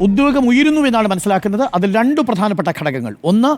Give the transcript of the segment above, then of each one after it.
ഉദ്യോഗം ഉയരുന്നു എന്നാണ് മനസ്സിലാക്കുന്നത്. അതിൽ രണ്ട് പ്രധാനപ്പെട്ട ഘടകങ്ങൾ. ഒന്ന്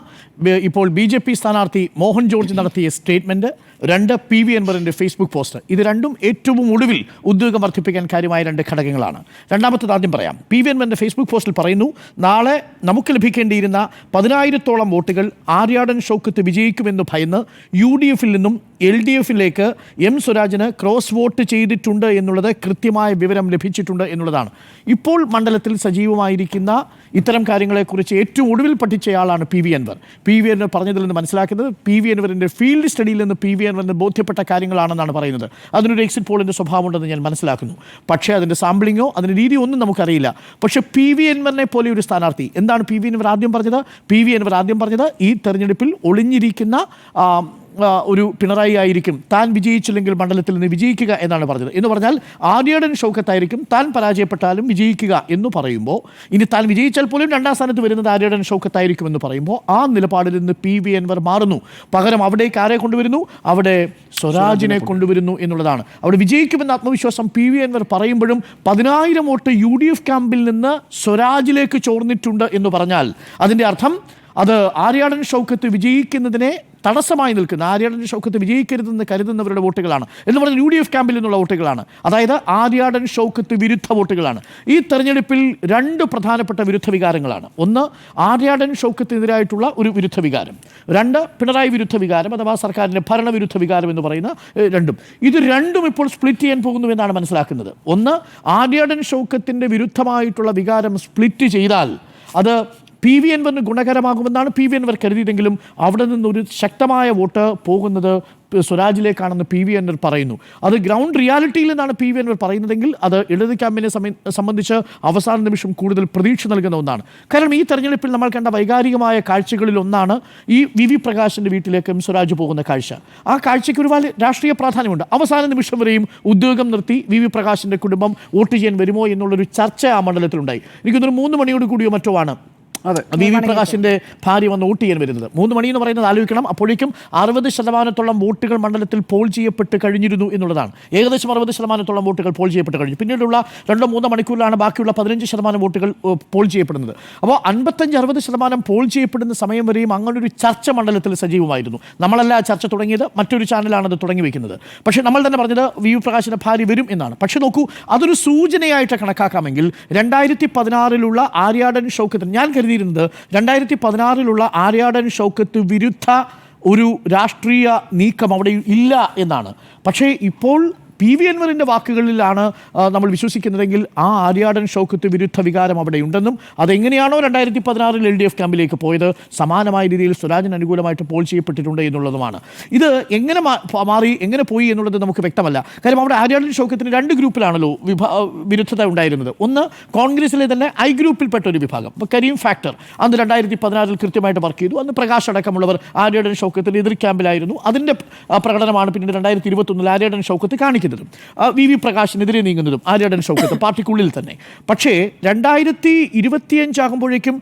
ഇപ്പോൾ ബി ജെ പി സ്ഥാനാർത്ഥി മോഹൻ ജോർജ് നടത്തിയ സ്റ്റേറ്റ്മെന്റ്. രണ്ട് പി വി അൻവറിന്റെ ഫേസ്ബുക്ക് പോസ്റ്റ്. ഇത് രണ്ടും ഏറ്റവും ഒടുവിൽ ഉദ്യോഗം വർദ്ധിപ്പിക്കാൻ കാര്യമായ രണ്ട് ഘടകങ്ങളാണ്. രണ്ടാമത്തത് ആദ്യം പറയാം. പി വി അൻവറിന്റെ ഫേസ്ബുക്ക് പോസ്റ്റിൽ പറയുന്നു നാളെ നമുക്ക് ലഭിക്കേണ്ടിയിരുന്ന പതിനായിരത്തോളം വോട്ടുകൾ ആര്യാടൻ ഷൗക്കത്ത് വിജയിക്കുമെന്ന് ഭയന്ന് യു ഡി എഫിൽ നിന്നും എൽ ഡി എഫിലേക്ക് എം സ്വരാജിന് ക്രോസ് വോട്ട് ചെയ്തിട്ടുണ്ട് എന്നുള്ളത് കൃത്യമായ വിവരം ലഭിച്ചിട്ടുണ്ട് എന്നുള്ളതാണ്. ഇപ്പോൾ മണ്ഡലത്തിൽ സജീവമായിരിക്കുന്ന ഇത്തരം കാര്യങ്ങളെക്കുറിച്ച് ഏറ്റവും ഒടുവിൽ പഠിച്ചയാളാണ് P V Anvar. P V Anvar പറഞ്ഞതിൽ നിന്ന് മനസ്സിലാക്കുന്നത് പി വി അൻവറിന്റെ ഫീൽഡ് സ്റ്റഡിയിൽ നിന്ന് പി വി അൻവറിന് ബോധ്യപ്പെട്ട കാര്യങ്ങളാണെന്നാണ് പറയുന്നത്. അതിനൊരു എക്സിറ്റ് പോളിന്റെ സ്വഭാവമുണ്ടെന്ന് ഞാൻ മനസ്സിലാക്കുന്നു. പക്ഷേ അതിന്റെ സാമ്പിളിങ്ങോ അതിന്റെ രീതി ഒന്നും നമുക്കറിയില്ല. പക്ഷേ പി വി അൻവറിനെ പോലെ ഒരു സ്ഥാനാർത്ഥി എന്താണ് പി വി അൻവർ ആദ്യം പറഞ്ഞത്? പി വി അൻവർ ആദ്യം പറഞ്ഞത് ഈ തെരഞ്ഞെടുപ്പിൽ ഒളിഞ്ഞിരിക്കുന്ന ഒരു പിണറായി ആയിരിക്കും. താൻ വിജയിച്ചില്ലെങ്കിൽ മണ്ഡലത്തിൽ നിന്ന് വിജയിക്കുക എന്നാണ് പറഞ്ഞത്. എന്ന് പറഞ്ഞാൽ ആര്യാടൻ ഷൗക്കത്തായിരിക്കും. താൻ പരാജയപ്പെട്ടാലും വിജയിക്കുക എന്ന് പറയുമ്പോൾ ഇനി താൻ വിജയിച്ചാൽ പോലും രണ്ടാം സ്ഥാനത്ത് വരുന്നത് ആര്യാടൻ ഷൗക്കത്തായിരിക്കും എന്ന് പറയുമ്പോൾ ആ നിലപാടിൽ നിന്ന് പി വി എൻവർ മാറുന്നു. പകരം അവിടേക്ക് ആരെ കൊണ്ടുവരുന്നു? അവിടെ സ്വരാജിനെ കൊണ്ടുവരുന്നു എന്നുള്ളതാണ്. അവിടെ വിജയിക്കുമെന്ന ആത്മവിശ്വാസം പി വി എൻവർ പറയുമ്പോഴും പതിനായിരം വോട്ട് യു ഡി എഫ് ക്യാമ്പിൽ നിന്ന് സ്വരാജിലേക്ക് ചോർന്നിട്ടുണ്ട് എന്ന് പറഞ്ഞാൽ അതിന്റെ അർത്ഥം അത് ആര്യാടൻ ഷൗക്കത്ത് വിജയിക്കുന്നതിനെ തടസ്സമായി നിൽക്കുന്ന. ആര്യാടൻ ഷൗക്കത്ത് വിജയിക്കരുതെന്ന് കരുതുന്നവരുടെ വോട്ടുകളാണ്. എന്ന് പറഞ്ഞാൽ യു ഡി എഫ് ക്യാമ്പിൽ നിന്നുള്ള വോട്ടുകളാണ്. അതായത് ആര്യാടൻ ഷൗക്കത്ത് വിരുദ്ധ വോട്ടുകളാണ്. ഈ തെരഞ്ഞെടുപ്പിൽ രണ്ട് പ്രധാനപ്പെട്ട വിരുദ്ധ വികാരങ്ങളാണ്. ഒന്ന് ആര്യാടൻ ഷൗക്കത്തിനെതിരായിട്ടുള്ള ഒരു വിരുദ്ധ വികാരം. രണ്ട് പിണറായി വിരുദ്ധ വികാരം അഥവാ സർക്കാരിന്റെ ഭരണവിരുദ്ധ വികാരം എന്ന് പറയുന്ന രണ്ടും. ഇത് രണ്ടും ഇപ്പോൾ സ്പ്ലിറ്റ് ചെയ്യാൻ പോകുന്നു എന്നാണ് മനസ്സിലാക്കുന്നത്. ഒന്ന് ആര്യാടൻ ഷൗക്കത്തിന്റെ വിരുദ്ധമായിട്ടുള്ള വികാരം സ്പ്ലിറ്റ് ചെയ്താൽ അത് പി വി എൻവറിന് ഗുണകരമാകുമെന്നാണ് പി വി എൻവർ കരുതിയതെങ്കിലും അവിടെ നിന്നൊരു ശക്തമായ വോട്ട് പോകുന്നത് സ്വരാജിലേക്കാണെന്ന് പി വി എൻവർ പറയുന്നു. അത് ഗ്രൗണ്ട് റിയാലിറ്റിയിൽ നിന്നാണ് പി വി എൻവർ പറയുന്നതെങ്കിൽ അത് ഇടത് ക്യാമ്പിനെ സംബന്ധിച്ച് അവസാന നിമിഷം കൂടുതൽ പ്രതീക്ഷ നൽകുന്ന ഒന്നാണ്. കാരണം ഈ തെരഞ്ഞെടുപ്പിൽ നമ്മൾ കണ്ട വൈകാരികമായ കാഴ്ചകളിൽ ഒന്നാണ് ഈ വി വി പ്രകാശിന്റെ വീട്ടിലേക്ക് എം സ്വരാജ് പോകുന്ന കാഴ്ച. ആ കാഴ്ചയ്ക്ക് ഒരുപാട് രാഷ്ട്രീയ പ്രാധാന്യമുണ്ട്. അവസാന നിമിഷം വരെയും ഉദ്യോഗം നിർത്തി വി വി പ്രകാശിന്റെ കുടുംബം വോട്ട് ചെയ്യാൻ വരുമോ എന്നുള്ളൊരു ചർച്ച ആ മണ്ഡലത്തിലുണ്ടായി. എനിക്കൊന്നൊരു മൂന്ന് മണിയോട് കൂടിയോ മറ്റോ ആണ്. വി വി പ്രകാശിന്റെ ഭാര്യ വന്ന് വോട്ട് ചെയ്യാൻ വരുന്നത്. മൂന്ന് മണി എന്ന് പറയുന്നത് ആലോചിക്കണം. അപ്പോഴേക്കും അറുപത് ശതമാനത്തോളം വോട്ടുകൾ മണ്ഡലത്തിൽ പോൾ ചെയ്യപ്പെട്ട് കഴിഞ്ഞിരുന്നു എന്നുള്ളതാണ്. ഏകദേശം അറുപത് ശതമാനത്തോളം വോട്ടുകൾ പോൾ ചെയ്യപ്പെട്ട് കഴിഞ്ഞു. പിന്നീടുള്ള രണ്ടോ മൂന്നോ മണിക്കൂറിലാണ് ബാക്കിയുള്ള പതിനഞ്ച് ശതമാനം വോട്ടുകൾ പോൾ ചെയ്യപ്പെടുന്നത്. അപ്പോൾ അൻപത്തഞ്ച് അറുപത് ശതമാനം പോൾ ചെയ്യപ്പെടുന്ന സമയം വരെയും അങ്ങനൊരു ചർച്ച മണ്ഡലത്തിൽ സജീവമായിരുന്നു. നമ്മളല്ല ചർച്ച തുടങ്ങിയത് മറ്റൊരു ചാനലാണ് അത് തുടങ്ങി വെക്കുന്നത്. പക്ഷേ നമ്മൾ തന്നെ പറഞ്ഞത് വി വി പ്രകാശിന്റെ ഭാര്യ വരും എന്നാണ്. പക്ഷേ നോക്കൂ അതൊരു സൂചനയായിട്ട് കണക്കാക്കാമെങ്കിൽ രണ്ടായിരത്തി പതിനാറിലുള്ള ആര്യാടൻ ഷോക്ക് ഞാൻ കരുതിയിരുന്നത് രണ്ടായിരത്തി പതിനാറിലുള്ള ആര്യാടൻ ഷൗക്കത്ത് വിരുദ്ധ ഒരു രാഷ്ട്രീയ നീക്കം അവിടെ ഇല്ല എന്നാണ്. പക്ഷേ ഇപ്പോൾ പി വി അൻവറിന്റെ വാക്കുകളിലാണ് നമ്മൾ വിശ്വസിക്കുന്നതെങ്കിൽ ആ ആര്യാടൻ ഷൗക്കത്ത് വിരുദ്ധ വികാരം അവിടെ ഉണ്ടെന്നും അതെങ്ങനെയാണോ രണ്ടായിരത്തി പതിനാറിൽ എൽ ഡി എഫ് ക്യാമ്പിലേക്ക് പോയത് സമാനമായ രീതിയിൽ സ്വരാജിന് അനുകൂലമായിട്ട് പോൾ ചെയ്യപ്പെട്ടിട്ടുണ്ട് എന്നുള്ളതുമാണ്. ഇത് എങ്ങനെ മാറി എങ്ങനെ പോയി എന്നുള്ളത് നമുക്ക് വ്യക്തമല്ല. കാര്യം അവിടെ ആര്യാടൻ ഷൗക്കത്തിന് രണ്ട് ഗ്രൂപ്പിലാണല്ലോ വിരുദ്ധത ഉണ്ടായിരുന്നത്. ഒന്ന് കോൺഗ്രസിലെ തന്നെ ഐ ഗ്രൂപ്പിൽപ്പെട്ട ഒരു വിഭാഗം ഇപ്പോൾ കരീം ഫാക്ടർ. അന്ന് രണ്ടായിരത്തി പതിനാറിൽ കൃത്യമായിട്ട് വർക്ക് ചെയ്തു. അന്ന് പ്രകാശ് അടക്കമുള്ളവർ ആര്യാടൻ ഷൗക്കത്തിന് എതിർ ക്യാമ്പിലായിരുന്നു. അതിന്റെ പ്രകടനമാണ് പിന്നീട് രണ്ടായിരത്തി ഇരുപത്തൊന്നിൽ ആര്യാടൻ ഷൗക്കത്ത് കാണിക്കുന്നതും. ആ, വി വി പ്രകാശിനെതിരെ നീങ്ങുന്നതും ആര്യാടൻ ഷൗക്കത്ത് പാർട്ടിക്കുള്ളിൽ തന്നെ. പക്ഷേ രണ്ടായിരത്തി ഇരുപത്തിയഞ്ചാകുമ്പോഴേക്കും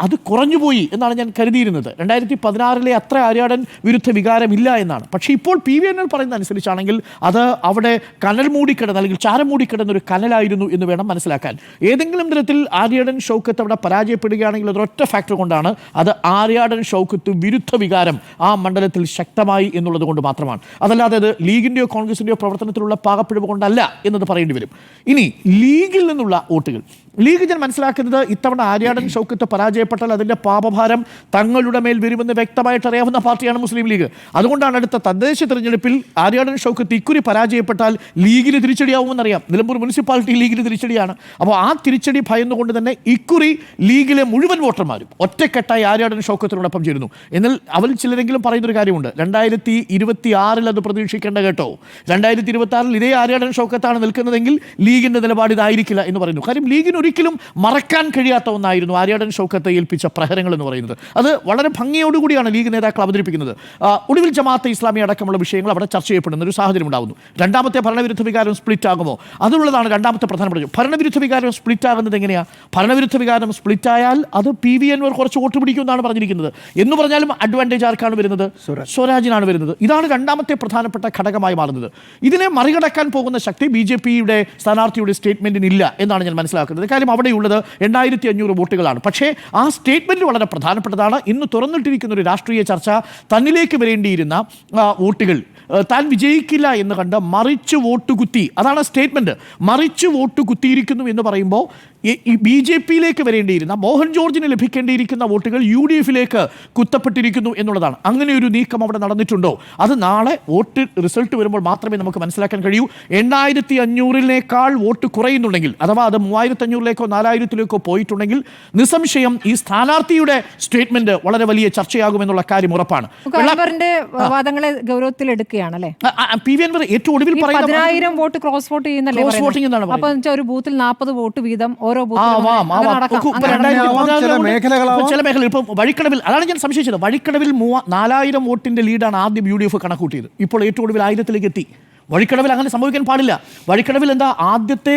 അത് കുറഞ്ഞുപോയി എന്നാണ് ഞാൻ കരുതിയിരുന്നത്. രണ്ടായിരത്തി പതിനാറിലെ അത്ര ആര്യാടൻ വിരുദ്ധ വികാരമില്ല എന്നാണ്. പക്ഷേ ഇപ്പോൾ പി വി എൻ പറയുന്ന അനുസരിച്ചാണെങ്കിൽ അത് അവിടെ കനൽ മൂടിക്കിടന്ന് അല്ലെങ്കിൽ ചാരം മൂടിക്കിടന്ന ഒരു കനലായിരുന്നു എന്ന് വേണം മനസ്സിലാക്കാൻ. ഏതെങ്കിലും തരത്തിൽ ആര്യാടൻ ഷൗക്കത്ത് അവിടെ പരാജയപ്പെടുകയാണെങ്കിൽ അതൊരൊറ്റ ഫാക്ടർ കൊണ്ടാണ്. അത് ആര്യാടൻ ഷൗക്കത്ത് വിരുദ്ധ വികാരം ആ മണ്ഡലത്തിൽ ശക്തമായി എന്നുള്ളത് കൊണ്ട് മാത്രമാണ്. അതല്ലാതെ അത് ലീഗിന്റെയോ കോൺഗ്രസിന്റെയോ പ്രവർത്തനത്തിലുള്ള പാകപ്പിഴവ് കൊണ്ടല്ല എന്നത് പറയേണ്ടി വരും. ഇനി ലീഗിൽ നിന്നുള്ള വോട്ടുകൾ. ലീഗ് ഞാൻ മനസ്സിലാക്കുന്നത് ഇത്തവണ ആര്യാടൻ ഷൗക്കത്ത് പരാജയപ്പെട്ടാൽ അതിന്റെ പാപഭാരം തങ്ങളുടെ മേൽ വരുമെന്ന് വ്യക്തമായിട്ട് അറിയാവുന്ന പാർട്ടിയാണ് മുസ്ലിം ലീഗ്. അതുകൊണ്ടാണ് അടുത്ത തദ്ദേശ തിരഞ്ഞെടുപ്പിൽ ആര്യാടൻ ഷൗക്കത്ത് ഇക്കുറി പരാജയപ്പെട്ടാൽ ലീഗിന് തിരിച്ചടിയാവുമെന്നറിയാം. നിലമ്പൂർ മുനിസിപ്പാലിറ്റി ലീഗിന് തിരിച്ചടിയാണ്. അപ്പോൾ ആ തിരിച്ചടി ഭയന്നുകൊണ്ട് തന്നെ ഇക്കുറി ലീഗിലെ മുഴുവൻ വോട്ടർമാരും ഒറ്റക്കെട്ടായി ആര്യാടൻ ഷൗക്കത്തിനോടൊപ്പം ചേരുന്നു. എന്നാൽ അവൽ ചിലരെങ്കിലും പറയുന്നൊരു കാര്യമുണ്ട്. രണ്ടായിരത്തി ഇരുപത്തി ആറിൽ അത് പ്രതീക്ഷിക്കേണ്ട കേട്ടോ. രണ്ടായിരത്തി ഇരുപത്തി ആറിൽ ഇതേ ആര്യാടൻ ഷൗക്കത്താണ് നിൽക്കുന്നതെങ്കിൽ ലീഗിന്റെ നിലപാട് ഇതായിരിക്കില്ല എന്ന് പറയുന്നു. കാര്യം ലീഗിന് ഒരിക്കലും മറക്കാൻ കഴിയാത്ത ഒന്നായിരുന്നു ആര്യാടൻ ഷൗക്കത്തെ ഏൽപ്പിച്ച പ്രഹരങ്ങൾ എന്ന് പറയുന്നത്. അത് വളരെ ഭംഗിയോടുകൂടിയാണ് ലീഗ് നേതാക്കൾ അവതരിപ്പിക്കുന്നത്. ഒടുവിൽ ജമാഅത്തെ ഇസ്ലാമി അടക്കമുള്ള വിഷയങ്ങൾ അവിടെ ചർച്ച ചെയ്യപ്പെടുന്ന ഒരു സാഹചര്യം ഉണ്ടാകുന്നു. രണ്ടാമത്തെ ഭരണവിരുദ്ധ വികാരം സ്പ്ലിറ്റ് ആകുമോ? അതിനുള്ളതാണ് രണ്ടാമത്തെ പ്രധാന പ്രശ്നം. ഭരണവിരുദ്ധ വികാരം സ്പ്ലിറ്റ് ആകുന്നത് എങ്ങനെയാണ് ഭരണവിരുദ്ധ വികാരം സ്പ്ലിറ്റ് ആയാൽ അത് പി വി എൻവർ കുറച്ച് വോട്ട് പിടിക്കുമെന്നാണ് പറഞ്ഞിരിക്കുന്നത്. എന്ന് പറഞ്ഞാലും അഡ്വാന്റേജ് ആർക്കാണ് വരുന്നത്? സ്വരാജിനാണ് വരുന്നത്. ഇതാണ് രണ്ടാമത്തെ പ്രധാനപ്പെട്ട ഘടകമായി മാറുന്നത്. ഇതിനെ മറികടക്കാൻ പോകുന്ന ശക്തി ബി ജെ പിയുടെ സ്ഥാനാർത്ഥിയുടെ സ്റ്റേറ്റ്മെന്റിനില്ല എന്നാണ് ഞാൻ മനസ്സിലാക്കുന്നത്. കാര്യം അവിടെയുള്ളത് എണ്ണായിരത്തി അഞ്ഞൂറ് വോട്ടുകളാണ്. പക്ഷേ ആ സ്റ്റേറ്റ്മെന്റ് വളരെ പ്രധാനപ്പെട്ടതാണ്. ഇന്ന് തുറന്നിട്ടിരിക്കുന്ന ഒരു രാഷ്ട്രീയ ചർച്ച തന്നിലേക്ക് വരേണ്ടിയിരുന്ന വോട്ടുകൾ. താൻ വിജയിക്കില്ല എന്ന് കണ്ട് മറിച്ച് വോട്ട് കുത്തി. അതാണ് സ്റ്റേറ്റ്മെന്റ് മറിച്ച് വോട്ട് കുത്തിയിരിക്കുന്നു എന്ന് പറയുമ്പോൾ ഈ ബി ജെ പിയിലേക്ക് വരേണ്ടിയിരുന്ന മോഹൻ ജോർജിന് ലഭിക്കേണ്ടിയിരിക്കുന്ന വോട്ടുകൾ യു ഡി എഫിലേക്ക് കുത്തപ്പെട്ടിരിക്കുന്നു എന്നുള്ളതാണ്. അങ്ങനെ ഒരു നീക്കം അവിടെ നടന്നിട്ടുണ്ടോ? അത് നാളെ വോട്ട് റിസൾട്ട് വരുമ്പോൾ മാത്രമേ നമുക്ക് മനസ്സിലാക്കാൻ കഴിയൂ. എണ്ണായിരത്തി അഞ്ഞൂറിനേക്കാൾ വോട്ട് കുറയുന്നുണ്ടെങ്കിൽ അഥവാ അത് മൂവായിരത്തി അഞ്ഞൂറിലേക്കോ നാലായിരത്തിലേക്കോ പോയിട്ടുണ്ടെങ്കിൽ നിസ്സംശയം ഈ സ്ഥാനാർത്ഥിയുടെ സ്റ്റേറ്റ്മെന്റ് വളരെ വലിയ ചർച്ചയാകുമെന്നുള്ള കാര്യം ഉറപ്പാണ്. വാദങ്ങളെ ഗൗരവത്തിൽ എടുക്കുകയാണല്ലേ അല്ലേ പി വി അൻവർ ഏറ്റവും ഒടുവിൽ പറയുന്ന പതിനായിരം വോട്ട് ക്രോസ് വോട്ട് ചെയ്യുന്നല്ലേ voting എന്നാണ് അപ്പൊ ഒരു ബൂത്തിൽ നാൽപ്പത് വോട്ട് വീതം ഓരോ ചില മേഖല ഇപ്പം വഴിക്കടവിൽ അതാണ് ഞാൻ സംശയിച്ചത്. വഴിക്കടവിൽ നാലായിരം വോട്ടിന്റെ ലീഡാണ് ആദ്യം യു ഡി എഫ് കണക്കൂട്ടിയത്. ഇപ്പോൾ ഏറ്റവും ഒടുവിൽ ആയിരത്തിലേക്ക് എത്തി. വഴിക്കടവിൽ അങ്ങനെ സംഭവിക്കാൻ പാടില്ല. വഴിക്കടവിൽ എന്താ ആദ്യത്തെ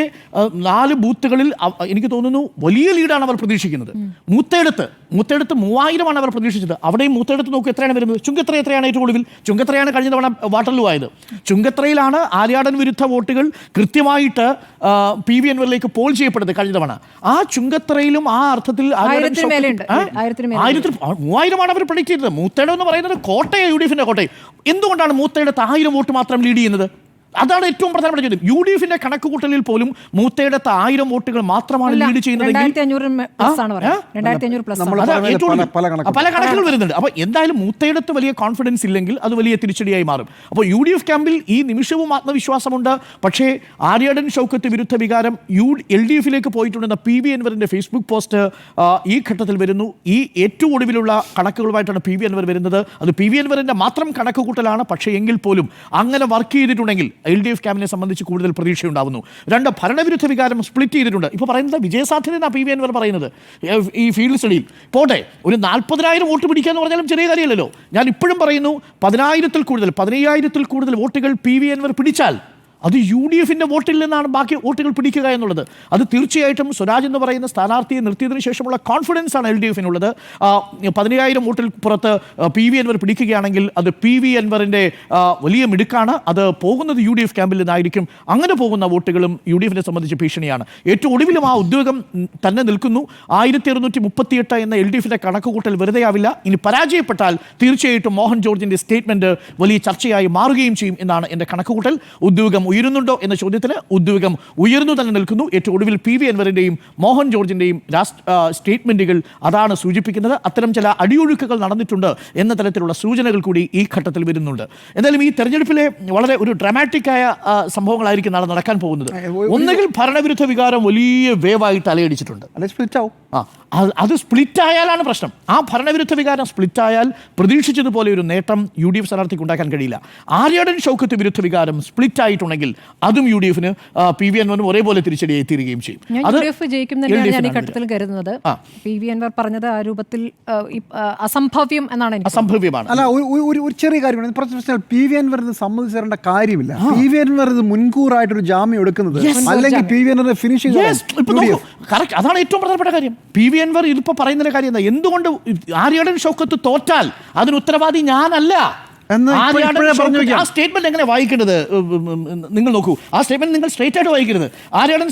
നാല് ബൂത്തുകളിൽ എനിക്ക് തോന്നുന്നു വലിയ ലീഡാണ് അവർ പ്രതീക്ഷിക്കുന്നത്. മൂത്തെടുത്ത് മൂത്തെടുത്ത് മൂവായിരമാണ് അവർ പ്രതീക്ഷിച്ചത്. അവിടെയും മൂത്തെടുത്ത് നോക്കി എത്രയാണ് വരുന്നത്? ചുങ്കത്ര എത്രയാണ് ഏറ്റവും ഒടുവിൽ? ചുങ്കത്രയാണ് കഴിഞ്ഞ തവണ വാട്ടർലൂ ആയത് ചുങ്കത്രയിലാണ് ആര്യാടൻ വിരുദ്ധ വോട്ടുകൾ കൃത്യമായിട്ട് പി വി എൻവറിലേക്ക് പോൾ ചെയ്യപ്പെടുന്നത് കഴിഞ്ഞ തവണ. ആ ചുങ്കത്രയിലും ആ അർത്ഥത്തിൽ. ആയിരത്തിൽ മൂവായിരമാണ് അവർ പ്രൊഡിക്ട് ചെയ്തത്. മൂത്തേടം എന്ന് പറയുന്നത് കോട്ടയ യു ഡി എഫിന്റെ കോട്ടയം. എന്തുകൊണ്ടാണ് മൂത്തയുടെ ആയിരം വോട്ട് മാത്രം ലീഡ് ചെയ്യുന്നത്? അതാണ് ഏറ്റവും പ്രധാനപ്പെട്ട ചോദ്യം. യു ഡി എഫിന്റെ കണക്ക് കൂട്ടലിൽ പോലും മൂത്തയിടത്ത് ആയിരം വോട്ടുകൾ മാത്രമാണ് ലീഡ് ചെയ്യുന്നത് പല-. കണക്കുകൾ. വരുന്നുണ്ട്. അപ്പൊ എന്തായാലും മൂത്തയിടത്ത് വലിയ കോൺഫിഡൻസ് ഇല്ലെങ്കിൽ അത് വലിയ തിരിച്ചടിയായി മാറും. അപ്പോൾ യു ഡി എഫ് ക്യാമ്പിൽ ഈ നിമിഷവും ആത്മവിശ്വാസമുണ്ട്. പക്ഷേ ആര്യടൻ ഷൗക്കത്ത് വിരുദ്ധ വികാരം യു എൽ ഡി എഫിലേക്ക് പോയിട്ടുണ്ടെന്ന പി വി അൻവറിന്റെ ഫേസ്ബുക്ക് പോസ്റ്റ് ഈ ഘട്ടത്തിൽ വരുന്നു. ഈ ഏറ്റവും ഒടുവിലുള്ള കണക്കുകളുമായിട്ടാണ് പി വി അൻവർ വരുന്നത്. അത് പി വി അൻവറിന്റെ മാത്രം കണക്ക് കൂട്ടലാണ് പക്ഷേ എങ്കിൽ പോലും അങ്ങനെ വർക്ക് ചെയ്തിട്ടുണ്ടെങ്കിൽ എൽ ഡി എഫ് ക്യാമ്പിനെ സംബന്ധിച്ച് കൂടുതൽ പ്രതീക്ഷയുണ്ടാവുന്നു. രണ്ട് ഭരണവിരുദ്ധ വികാരം സ്പ്ലിറ്റ് ചെയ്തിട്ടുണ്ട്. ഇപ്പോൾ പറയുന്നത് വിജയസാധ്യത എന്നാണ് പി വി അൻവർ പറയുന്നത്. ഈ ഫീൽഡ് സ്റ്റഡിയിൽ പോട്ടെ ഒരു നാൽപ്പതിനായിരം വോട്ട് പിടിക്കുക എന്ന് പറഞ്ഞാലും ചെറിയ കാര്യമല്ലല്ലോ. ഞാൻ ഇപ്പോഴും പറയുന്നു പതിനായിരത്തിൽ കൂടുതൽ പതിനയ്യായിരത്തിൽ കൂടുതൽ വോട്ടുകൾ പി വി അൻവർ പിടിച്ചാൽ അത് യു ഡി എഫിന്റെ വോട്ടിൽ നിന്നാണ് ബാക്കി വോട്ടുകൾ പിടിക്കുക എന്നുള്ളത്. അത് തീർച്ചയായിട്ടും സ്വരാജ് എന്ന് പറയുന്ന സ്ഥാനാർത്ഥിയെ നിർത്തിയതിനു ശേഷമുള്ള കോൺഫിഡൻസ് ആണ് എൽ ഡി എഫിനുള്ളത്. പതിനയ്യായിരം വോട്ടിൽ പുറത്ത് പി വി അൻവർ പിടിക്കുകയാണെങ്കിൽ അത് പി വി അൻവറിന്റെ വലിയ മിടുക്കാണ്. അത് പോകുന്നത് യു ഡി എഫ് ക്യാമ്പിൽ നിന്നായിരിക്കും. അങ്ങനെ പോകുന്ന വോട്ടുകളും യു ഡി എഫിനെ സംബന്ധിച്ച് ഭീഷണിയാണ്. ഏറ്റവും ഒടുവിലും ആ ഉദ്യോഗം തന്നെ നിൽക്കുന്നു. ആയിരത്തി അറുന്നൂറ്റി മുപ്പത്തിയെട്ട് എന്ന എൽ ഡി എഫിന്റെ കണക്കുകൂട്ടൽ വെറുതെയാവില്ല. ഇനി പരാജയപ്പെട്ടാൽ തീർച്ചയായിട്ടും മോഹൻ ജോർജിന്റെ സ്റ്റേറ്റ്മെന്റ് വലിയ ചർച്ചയായി മാറുകയും ചെയ്യും എന്നാണ് എന്റെ കണക്കുകൂട്ടൽ. ഉദ്യോഗം ഉയരുന്നുണ്ടോ എന്ന ചോദ്യത്തിൽ ഉദ്യോഗം ഉയർന്നു തന്നെ നിൽക്കുന്നു. ഏറ്റവും ഒടുവിൽ പി വി അൻവറിന്റെയും മോഹൻ ജോർജിന്റെയും സ്റ്റേറ്റ്മെന്റുകൾ അതാണ് സൂചിപ്പിക്കുന്നത്. അത്തരം ചില അടിയൊഴുക്കുകൾ നടന്നിട്ടുണ്ട് എന്ന തരത്തിലുള്ള സൂചനകൾ കൂടി ഈ ഘട്ടത്തിൽ വരുന്നുണ്ട്. എന്തായാലും ഈ തെരഞ്ഞെടുപ്പിലെ വളരെ ഒരു ഡ്രാമാറ്റിക് ആയ ആ, സംഭവങ്ങളായിരിക്കും നാളെ നടക്കാൻ പോകുന്നത്. ഒന്നുകിൽ ഭരണവിരുദ്ധ വികാരം വലിയ വേവായിട്ട് അലയടിച്ചിട്ടുണ്ട് അല്ലെ സ്പ്ലിറ്റ് ആവും ആ അത് സ്പ്ലിറ്റായാലാണ് സ്പ്ലിറ്റ് ആയാലാണ് പ്രശ്നം. ആ ഭരണവിരുദ്ധ വികാരം സ്പ്ലിറ്റ് ആയാൽ പ്രതീക്ഷിച്ചതുപോലെ ഒരു നേട്ടം യു ഡി എഫ് സ്ഥാനാർത്ഥിക്ക് ഉണ്ടാക്കാൻ കഴിയില്ല. ആര്യാടൻ ഷൗക്കത്ത് വിരുദ്ധ വികാരം സ്പ്ലിറ്റ് ആയിട്ടുണ്ടെങ്കിൽ അതും യു ഡി എഫിന് പി വി അൻവറിനും ഒരേപോലെ തിരിച്ചടിയായി തീരുകയും ചെയ്യും. അത് ഘട്ടത്തിൽ കരുതുന്നത്. പി വി അൻവർ പറഞ്ഞത് ആ രൂപത്തിൽ അസംഭവ്യം എന്നാണ് അസംഭവ്യമാണ്. അല്ല ഒരു- ചെറിയ കാര്യമാണ് പ്രശ്നം പി വി അൻവർ ഇത് സമ്മതിച്ചു കാര്യമില്ല പി വി അൻവർ ഇത് മുൻകൂറായിട്ട് ഒരു ജാമ്യം എടുക്കുന്നത് അല്ലെങ്കിൽ P V Anwar finish Yes, ഇപ്പൊ നോക്കൂ. കറക്റ്റ് അതാണ് ഏറ്റവും പ്രധാനപ്പെട്ട കാര്യം. പി വി അൻവർ ഇതിപ്പോൾ പറയുന്നതിന്റെ കാര്യം എന്താ? എന്തുകൊണ്ട് ആര്യടൻ ഷൗക്കത്ത് തോറ്റാൽ അതിന് ഉത്തരവാദി ഞാനല്ല? ആ സ്റ്റേറ്റ്മെന്റ് എങ്ങനെ വായിക്കേണ്ടത്? നിങ്ങൾ നോക്കൂ. ആ സ്റ്റേറ്റ്മെന്റ് നിങ്ങൾ സ്ട്രേറ്റ് ആയിട്ട് വായിക്കരുത്. ആര്യാടൻ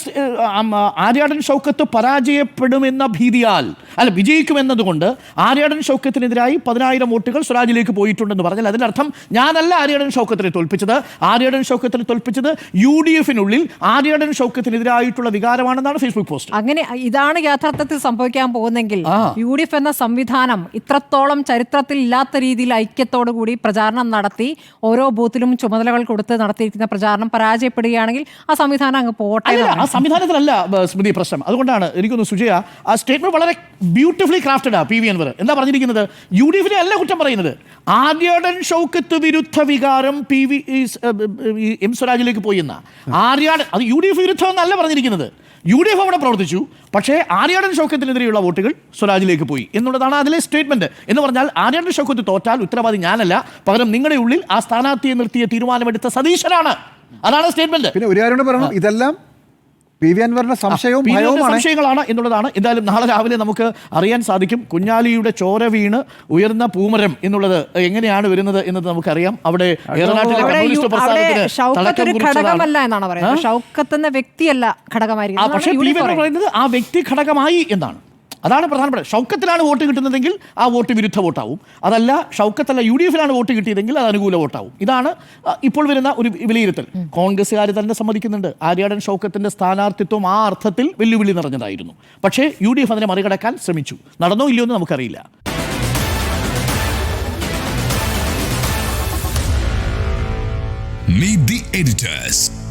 ആര്യാടൻ ഷൗക്കത്ത് പരാജയപ്പെടുമെന്ന ഭീതിയാൽ അല്ല വിജയിക്കുമെന്നതുകൊണ്ട് ആര്യാടൻ ഷൗക്കത്തിനെതിരായി പതിനായിരം വോട്ടുകൾ സ്വരാജിലേക്ക് പോയിട്ടുണ്ടെന്ന് പറഞ്ഞാൽ അതിനർത്ഥം ഞാനല്ല ആര്യാടൻ ഷൗക്കത്തിനെ തോൽപ്പിച്ചത്. ആര്യാടൻ ഷൗക്കത്തിനെ തോൽപ്പിച്ചത് യു ഡി എഫിനുള്ളിൽ ആര്യാടൻ ഷൗക്കത്തിനെതിരായിട്ടുള്ള വികാരമാണെന്നാണ് ഫേസ്ബുക്ക് പോസ്റ്റ് അങ്ങനെ ഇതാണ് യഥാർത്ഥത്തിൽ സംഭവിക്കാൻ പോകുന്നെങ്കിൽ. യു ഡി എഫ് എന്ന സംവിധാനം ഇത്രത്തോളം ചരിത്രത്തിൽ ഇല്ലാത്ത രീതിയിൽ ഐക്യത്തോടു കൂടി പ്രചാരണം നടത്തി ഓരോ ബൂത്തിലും ചുമതലകൾ കൊടുത്ത് നടത്തിയിരിക്കുന്ന പ്രചാരണം പരാജയപ്പെടുകയാണെങ്കിൽ ആ സംവിധാനം അങ്ങ് പോട്ടെ ആ സംവിധാനത്തിലല്ല സ്മൃതി പ്രശ്നം. അതുകൊണ്ടാണ് എനിക്കൊന്ന് സുജയ ആ സ്റ്റേറ്റ്മെന്റ് വളരെ ബ്യൂട്ടിഫുള്ളി ക്രാഫ്റ്റഡ് ആ പി വി അൻവർ. എന്താ പറഞ്ഞിരിക്കുന്നത്? യു ഡി എഫിനെ അല്ല കുറ്റം പറയുന്നത്. ആര്യാടൻ ഷൗക്കത്ത് വിരുദ്ധ വികാരം പി വി എം സ്വരാജിലേക്ക് പോയി എന്ന. ആര്യാടൻ അത് യു ഡി എഫ് വിരുദ്ധം എന്നല്ല പറഞ്ഞിരിക്കുന്നത്. യു ഡി എഫ് അവിടെ പ്രവർത്തിച്ചു പക്ഷേ ആര്യാടൻ ഷൗക്കത്തിനെതിരെയുള്ള വോട്ടുകൾ സ്വരാജിലേക്ക് പോയി എന്നുള്ളതാണ് അതിലെ സ്റ്റേറ്റ്മെന്റ്. എന്ന് പറഞ്ഞാൽ ആര്യാടൻ ഷൗക്കത്ത് തോറ്റാൽ ഉത്തരവാദി ഞാനല്ല പകരം നിങ്ങളുടെ ഉള്ളിൽ ആ സ്ഥാനാർത്ഥിയെ നിർത്തിയ തീരുമാനമെടുത്ത സതീശനാണ്. അതാണ് സ്റ്റേറ്റ്മെന്റ് പിന്നെ ഒരു കാര്യം പറയണം. ഇതെല്ലാം പി വി അൻവറിന്റെ സംശയവും സംശയങ്ങളാണ് എന്നുള്ളതാണ്. എന്തായാലും നാളെ രാവിലെ നമുക്ക് അറിയാൻ സാധിക്കും കുഞ്ഞാലിയുടെ ചോര വീണ് ഉയർന്ന പൂമരം എന്നുള്ളത് എങ്ങനെയാണ് വരുന്നത് എന്നത് നമുക്കറിയാം. അവിടെ ഘടകമല്ല എന്നാണ് പറയുന്നത്. ഷൗക്കത്ത് എന്ന വ്യക്തിയല്ല ആ ഘടകമായിരിക്കും പക്ഷേ പി വി അൻവർ പറയുന്നത് ആ വ്യക്തി ഘടകമായി എന്നാണ്. അതാണ് പ്രധാനപ്പെട്ട ഷൗക്കത്തിലാണ് വോട്ട് കിട്ടുന്നതെങ്കിൽ ആ വോട്ട് വിരുദ്ധ വോട്ടാവും. അതല്ല ഷൗക്കത്തല്ല യു ഡി എഫിലാണ് വോട്ട് കിട്ടിയതെങ്കിൽ അത് അനുകൂല വോട്ടാവും. ഇതാണ് ഇപ്പോൾ വരുന്ന ഒരു വിലയിരുത്തൽ. കോൺഗ്രസ്സുകാർ തന്നെ സമ്മതിക്കുന്നുണ്ട്. ആര്യാടൻ ഷൗക്കത്തിന്റെ സ്ഥാനാർത്ഥിത്വം ആ അർത്ഥത്തിൽ വെല്ലുവിളി നിറഞ്ഞതായിരുന്നു. പക്ഷേ യു ഡി എഫ് അതിനെ മറികടക്കാൻ ശ്രമിച്ചു. നടന്നോ ഇല്ലയോ എന്ന് നമുക്കറിയില്ല. Meet the editors.